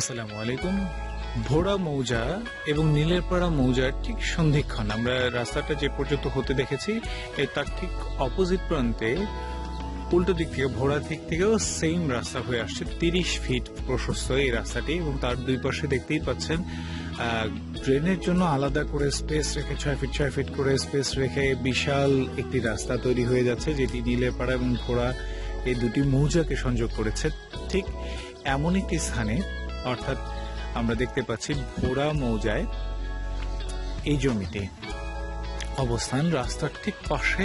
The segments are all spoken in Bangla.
আসসালামু আলাইকুম। ভোড়া মৌজা এবং নীলেরপাড়া মৌজার ঠিক সন্ধিক্ষণ। আমরা রাস্তাটা যে পর্যন্ত হতে দেখেছি তার ঠিক অপোজিট প্রান্তে উল্টো দিক থেকে ভোড়া দিক থেকেও সেম রাস্তা হয়ে আসছে। তিরিশ ফিট প্রশস্ত এই রাস্তাটি এবং তার দুই পাশে দেখতেই পাচ্ছেন আহ, ট্রেনের জন্য আলাদা করে স্পেস রেখে ছয় ফিট ছয় ফিট করে স্পেস রেখে বিশাল একটি রাস্তা তৈরি হয়ে যাচ্ছে যেটি নীলেপাড়া এবং ভোড়া এই দুটি মৌজাকে সংযোগ করেছে। ঠিক এমন একটি স্থানে অর্থাৎ আমরা দেখতে পাচ্ছি ভোড়া মৌজায় এই জমিতে অবস্থান। রাস্তার ঠিক পাশে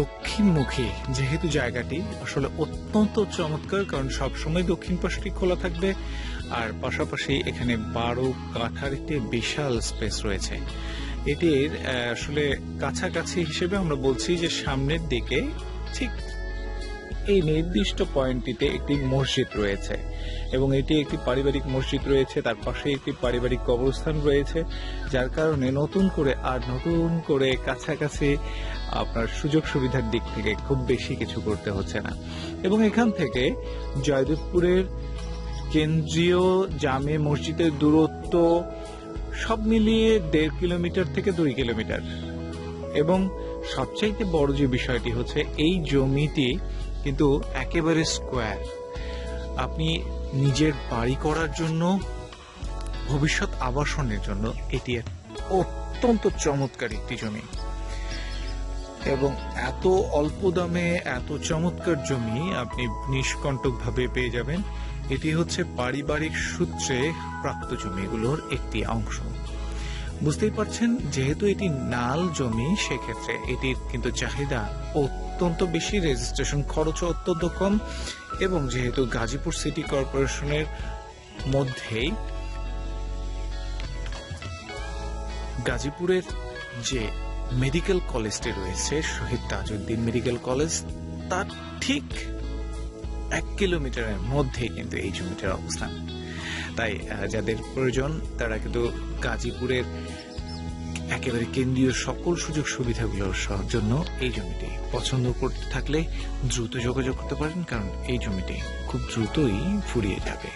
দক্ষিণমুখী যেহেতু জায়গাটি আসলে অত্যন্ত চমৎকার, কারণ সবসময় দক্ষিণ পাশটি খোলা থাকবে। আর পাশাপাশি এখানে বারো কাঠার একটি বিশাল স্পেস রয়েছে। এটির আসলে কাছাকাছি হিসেবে আমরা বলছি যে সামনের দিকে ঠিক এই নির্দিষ্ট পয়েন্টটিতে একটি মসজিদ রয়েছে এবং এটি একটি পারিবারিক মসজিদ রয়েছে, তার পাশে একটি পারিবারিক কবরস্থান রয়েছে, যার কারণে নতুন করে আর নতুন করে কাছাকাছি আপনার সুযোগ সুবিধার দিক থেকে খুব বেশি কিছু করতে হচ্ছে না। এবং এখান থেকে জয়দেবপুরের কেন্দ্রীয় জামে মসজিদের দূরত্ব সব মিলিয়ে দেড় কিলোমিটার থেকে দুই কিলোমিটার। এবং সবচাইতে বড় যে বিষয়টি হচ্ছে, এই জমিটি কিন্তু একেবারে স্কোয়ার আপনি নিজের বাড়ি করার জন্য, ভবিষ্যৎ আবাসনের জন্য এটি অত্যন্ত চমৎকার একটি জমি। এবং এত অল্প দামে এত চমৎকার জমি আপনি নিষ্কণ্টকভাবে পেয়ে যাবেন। এটি হচ্ছে পারিবারিক সূত্রে প্রাপ্ত জমিগুলোর একটি অংশ। বুঝতেই পারছেন, যেহেতু এটি নাল জমি, সেক্ষেত্রে এটির কিন্তু চাহিদা অত্যন্ত বেশি রেজিস্ট্রেশন খরচও অত্যন্ত কম এবং যেহেতু গাজীপুর সিটি কর্পোরেশনের মধ্যেই গাজীপুরের যে মেডিকেল কলেজটি রয়েছে, শহীদ তাজউদ্দিন মেডিকেল কলেজ, তার ঠিক এক কিলোমিটারের মধ্যে কিন্তু এই জমিটার অবস্থান। তাই যাদের প্রয়োজন, তারা কিন্তু গাজীপুরের একেবারে কেন্দ্রীয় সকল সুযোগ সুবিধাগুলোর জন্য এই জমিটি পছন্দ করতে থাকলে দ্রুত যোগাযোগ করতে পারেন, কারণ এই জমিটি খুব দ্রুতই ফুরিয়ে যাবে।